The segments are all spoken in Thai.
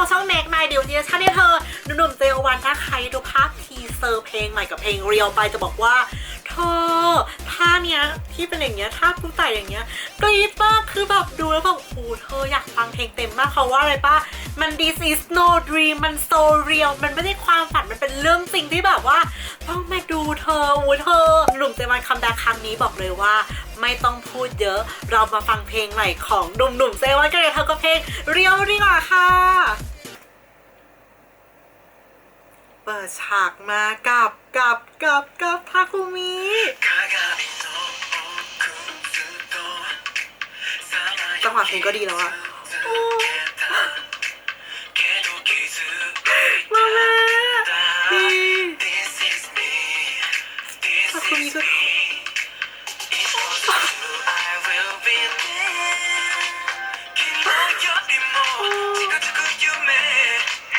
อช่องเมกไมเดี๋ยวนี้ชาเนี่ยเธอหนุ่มเจวันถ้าใครดูภาพทีเซอร์เพลงใหม่กับเพลงเรียวไปจะบอกว่าเธอท่าเนี้ยที่เป็นอย่างเงี้ยท่าผู้ไต่อย่างเงี้ยกรี๊ดมากคือแบบดูแล้วแบบโอ้เธออยากฟังเพลงเต็มมากเขาว่าอะไรปะมัน this is no dream มัน so real มันไม่ได้ความฝันมันเป็นเรื่องจริงที่แบบว่า ต้องมาดูเธออู้เธอหนุ่มเจวันคัมแบ็คครั้งนี้บอกเลยว่าไม่ต้องพูดเยอะ เรามาฟังเพลงใหม่ของหนุ่มๆเจวันกันเลยเธอก็เพลงเรียวดีกว่าค่ะ ปิดฉากมากับกับกับกับทาคุมิจังหวะเพลงก็ดีแล้วอะโอ้มาแม่ดีทาคุมิก็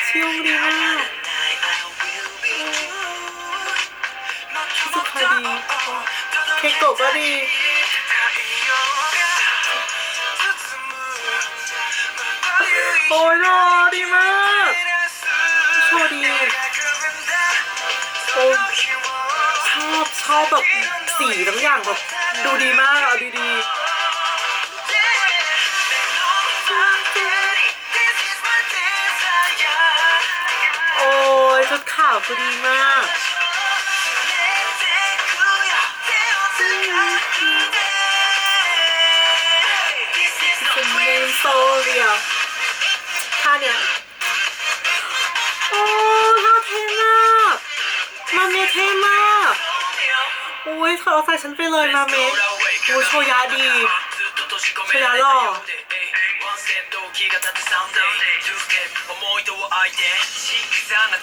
เชี่ยวดีมาก สุดท้ายดีเคโกะก็ดีโอ้ยรอดีมากโชว์ดีโอ้ชอบชอบแบบสีทั้งอย่างแบบดูดีมากเอาดีๆโอ้ยชุดขาวคือดีมาก มาเมเท่มากโอ้ยเธอเอาใส่ฉันไปเลยมาเมโอ้ยโชยาดีโชยาหล่อ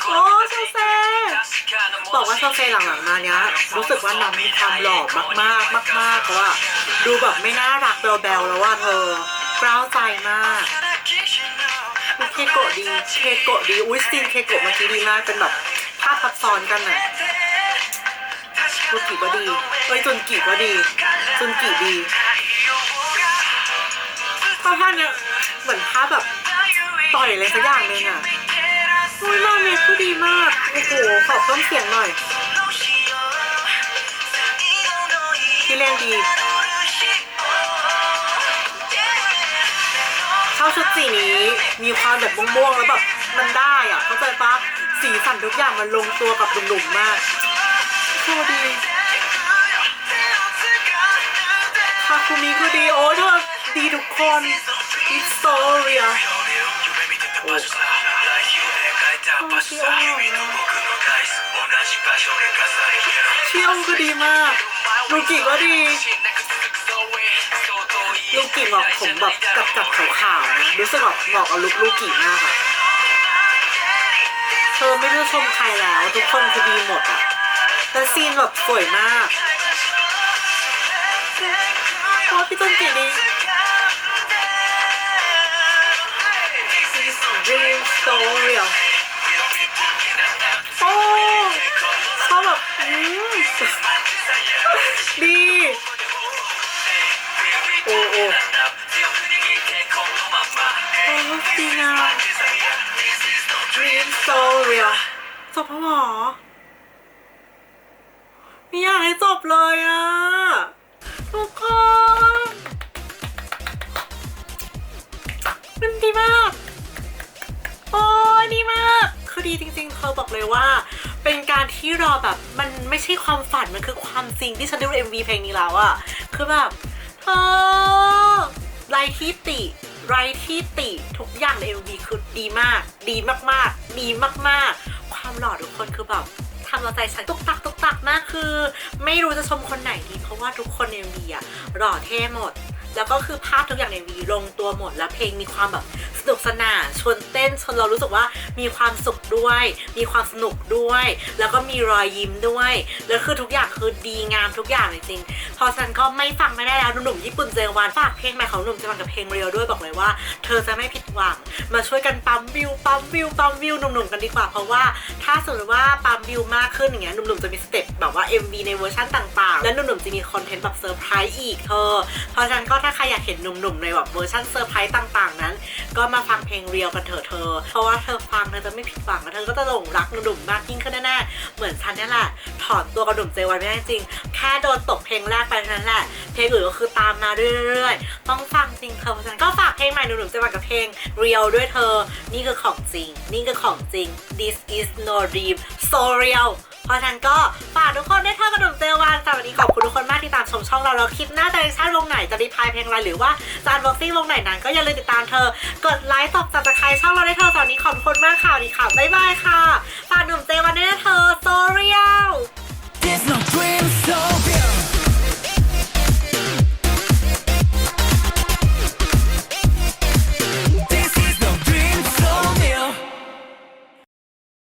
โอ้โซเซบอกว่าโซเซหลังๆมาเนี้ยรู้สึกว่าน้องมีความหล่อมากๆ มากๆเพราะว่าดูแบบไม่น่ารักเบลๆแล้วว่าเธอกล้าวใจมากเคโกะดีเคโกะดีอุ้ยซีนเคโกะเมื่อกี้ดีมากเป็นแบบ ภาพทับซ้อนกันน่ะลูกกีก็ดีเอ้ยจุนกีก็ดีจุนกีดีภาพท่าเนี้ยเหมือนภาพแบบต่อยอะไรสักอย่างหนึงอะอุ้ยมาเมคก็ดีมาก โอ้โห ขอเพิ่มเสียงหน่อย ที่เล่นดีชอบชุดสีนี้ มีความแบบม่วงๆแล้วแบบมันได้อะ เข้าใจปะ สีสันทุกอย่างมันลงตัวกับหนุ่มๆมากโชว์ดีคาคุมิคือดีโอ้เธอดีทุกคนอิสโตเรียเชี่ยวก็ดีมากลูกิก็ดีลูกิบอกผมแบบกับกับขาวๆนะรู้สึกแบบเหมาะกับลุกลูกิมากอะ เธอไม่รู้ชมใครแล้ว ทุกคนคือดีหมดอะแต่ซีนแบบสวยมากโอ้พี่ต้นกีดี Dream so real โอ้ชอบแบบอืมดีโอ้โอ้โอ้ดีงาม Dream so real จบแล้วหรอไม่อยากให้จบเลยอะทุกคนมันดีมากโอ้ดีมาก คือดีจริงๆเธอบอกเลยว่า เป็นการที่รอแบบมันไม่ใช่ความฝัน มันคือความจริงที่ฉันดู MV เพลงนี้แล้วอะคือแบบเธอไรที่ติ ไรที่ติทุกอย่างใน MV คือดีมาก ดีมากๆ ดีมากๆ ความหล่อทุกคนคือแบบทำเราใจฉันตุกตักตุกตักมากคือ ไม่รู้จะชมคนไหนดี เพราะว่าทุกคนใน MV อะหล่อเท่หมด แล้วก็คือภาพทุกอย่างใน MV ลงตัวหมด แล้วเพลงมีความแบบ สนุกสนานชวนเต้นชวนเรารู้สึกว่ามีความสุขด้วย มีความสนุกด้วย แล้วก็มีรอยยิ้มด้วย แล้วคือทุกอย่างคือดีงามทุกอย่างจริงๆเพอฉันก็ไม่ฟังไม่ได้แล้วหนุ่มๆญี่ปุ่นเจวานฝากเพลงใหม่ของหนุ่มเจวานกับเพลงเรียวด้วยบอกเลยว่า เธอจะไม่ผิดหวัง มาช่วยกันปั๊มวิวปั๊มวิวปั๊มวิวหนุ่มๆกันดีกว่าเพราะว่า ถ้าสมมติว่าปั๊มวิวมากขึ้นอย่างเงี้ยหนุ่มๆจะมีสเต็ปแบบว่า MV ในเวอร์ชันต่างๆ และหนุ่มๆจะมีคอนเทนต์แบบเซอร์ไพรส์อีกเธอ เพราะฉะนั้นก็ถ้าใครอยากเห็นหนุ่มๆในแบบเวอร์ชันเซอร์ไพรส์ต่างๆ นั้น ก็มามาฟังเพลงเรียวกันเถอะเธอ เพราะว่าเธอฟังเธอจะไม่ผิดหวังและเธอก็จะหลงรักหนุ่มมากยิ่งขึ้นแน่ๆเหมือนฉันนี่แหละ ถอนตัวกับหนุ่มเจวันไม่ได้จริง แค่โดนตกเพลงแรกไปเท่านั้นแหละ เพลงอื่นก็คือตามมาเรื่อยๆ ต้องฟังจริงเธอเพราะฉะนั้นก็ฝากเพลงใหม่หนุ่มเจวันกับเพลงเรียวด้วยเธอ นี่คือของจริง นี่คือของจริง this is no dream so real พราะฉะนั้นก็ฝากทุกคนได้เท่ากัหนุ่มเจวานสวัสดีขอบคุณทุกคนมากที่ตามชมช่องเราแล้วคลิปหน้าจะดิชาติวงไหนจะรีพายเพลงอะไรหรือว่าจานบ็อกซี่งวงไหนนั้นก็อย่าลืมติดตามเธอ กดไลค์ตอบจับตะไคร้ช่องเราได้เธอตอนนี้ขอบคุณมากค่ะดีค่ะบ๊ายบายค่ะฝากหนุ่มเจวันด้วยนะเธอโซเรียล